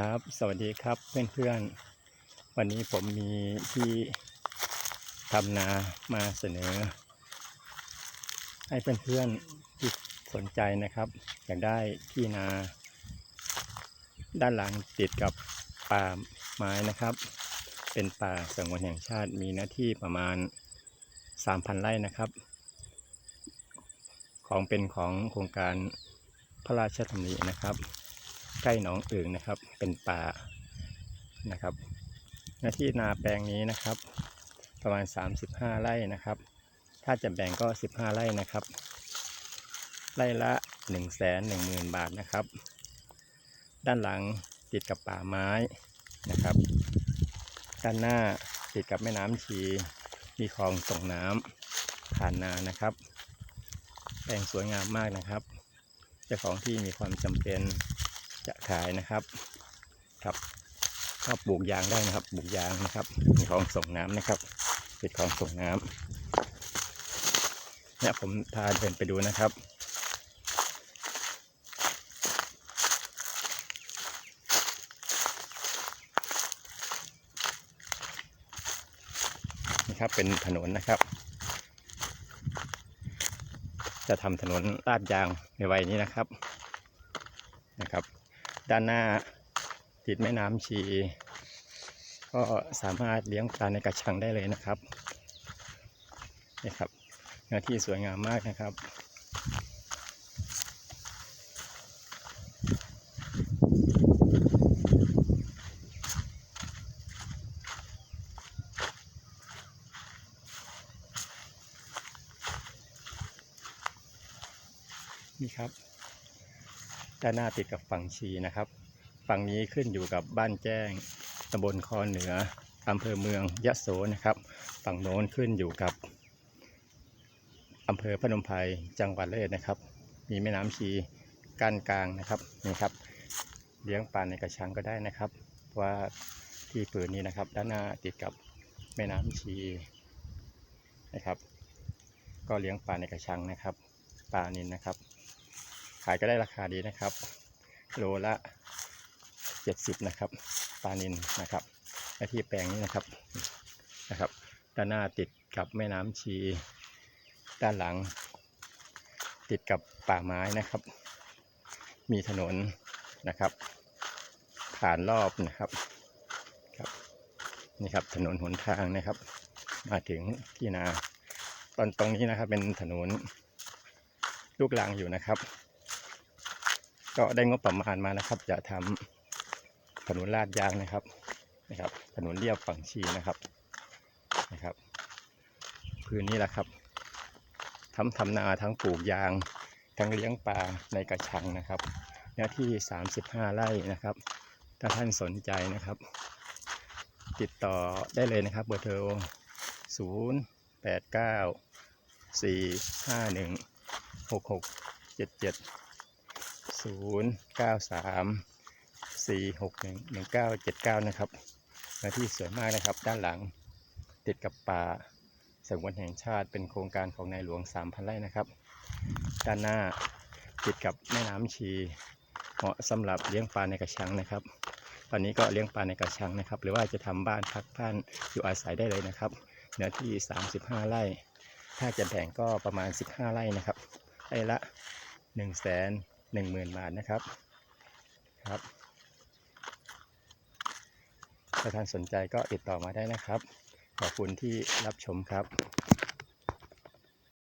ครับ สวัสดีครับเพื่อนๆ วันนี้ผมมีที่ทำนามาเสนอ ให้เพื่อนๆที่สนใจนะครับ อยากได้ที่นา ด้านหลังติดกับป่าไม้นะครับ เป็นป่าสงวนแห่งชาติมีเนื้อที่ประมาณ 3,000 ไร่นะครับ ของเป็นของโครงการพระราชดำรินะครับ ใกล้หนองอึ่งนะครับ เป็นป่านะครับหน้าที่นาแปลงนี้นะครับ ประมาณ 35 ไร่นะครับ ถ้าจะแบ่งก็ 15 ไร่นะครับ ไร่ละ 1 1 0 0 0 0 บาทนะครับ ด้านหลังติดกับป่าไม้นะครับ ด้านหน้าติดกับแม่น้ำชี มีคลองส่งน้ำผ่านนานะครับ แปลงสวยงามมากนะครับ เจ้าของที่มีความจำเป็น จะขายนะครับครับก็ปลูกยางได้นะครับปลูกยางนะครับมีคลองส่งน้ำนะครับติดคลองส่งน้ำเนี่ยผมพาเดินไปดูนะครับนี่ครับเป็นถนนนะครับ จะทำถนนลาดยางในวัยนี้นะครับนะครับ ด้านหน้าติดแม่น้ำชี ก็สามารถเลี้ยงปลาในกระชังได้เลยนะครับนี่ครับเนื้อที่สวยงามมากนะครับนี่ครับ ด้านหน้าติดกับฝั่งชีนะครับ ฝั่งนี้ขึ้นอยู่กับบ้านแจ้งตำบลคอเหนืออำเภอเมืองยะโสนะครับ ฝั่งโน้นขึ้นอยู่กับอำเภอพนมไพรจังหวัดเลยนะครับ มีแม่น้ำชีกั้นกลางนะครับนี่ครับ เลี้ยงปลาในกระชังก็ได้นะครับเพราะว่าที่ผืนนี้นะครับ ด้านหน้าติดกับแม่น้ำชีนะครับ ก็เลี้ยงปลาในกระชังนะครับ ปลานินนะครับ ขายก็ได้ราคาดีนะครับ โลละ70นะครับปลานินนะครับและที่แปลงนี้นะครับนะครับ ด้านหน้าติดกับแม่น้ำชี ด้านหลัง ติดกับป่าไม้นะครับ มีถนนนะครับ ผ่านรอบนะครับครับนี่ครับถนนหนทางนะครับ มาถึงที่นา ตอนตรงนี้นะครับเป็นถนนลูกลังอยู่นะครับ ก็ได้งบประมาณมานะครับ จะทำถนนลาดยางนะครับนะครับ ถนนเรียบฝั่งชีนะครับนะครับพื้นนี้แหละครับทำทำนาทั้งปลูกยาง ทั้งเลี้ยงปลาในกระชังนะครับเนื้อที่ 35 ไร่นะครับ ถ้าท่านสนใจนะครับ ติดต่อได้เลยนะครับเบอร์โทร 0 8 9 4 5 1 6 6 7 7 ศูนย์เก้าสามสี่หกหนึ่งหนึ่งเก้าเจ็ดเก้านะครับเนื้อที่สวยมากนะครับ ด้านหลังติดกับป่าสงวนแห่งชาติเป็นโครงการของในหลวงสามพันไร่นะครับ ด้านหน้าติดกับแม่น้ำชีเหมาะสำหรับเลี้ยงปลาในกระชังนะครับ ตอนนี้ก็เลี้ยงปลาในกระชังนะครับ หรือว่าจะทำบ้านพักท่านอยู่อาศัยได้เลยนะครับเนื้อที่ 35 ไร่ ถ้าจะแบ่งก็ประมาณ 15 ไร่นะครับไร่ละ 1 0 0 0 0แสน หนึ่งหมื่นบาทนะครับครับ ถ้าท่านสนใจก็ติดต่อมาได้นะครับ ขอบคุณที่รับชมครับ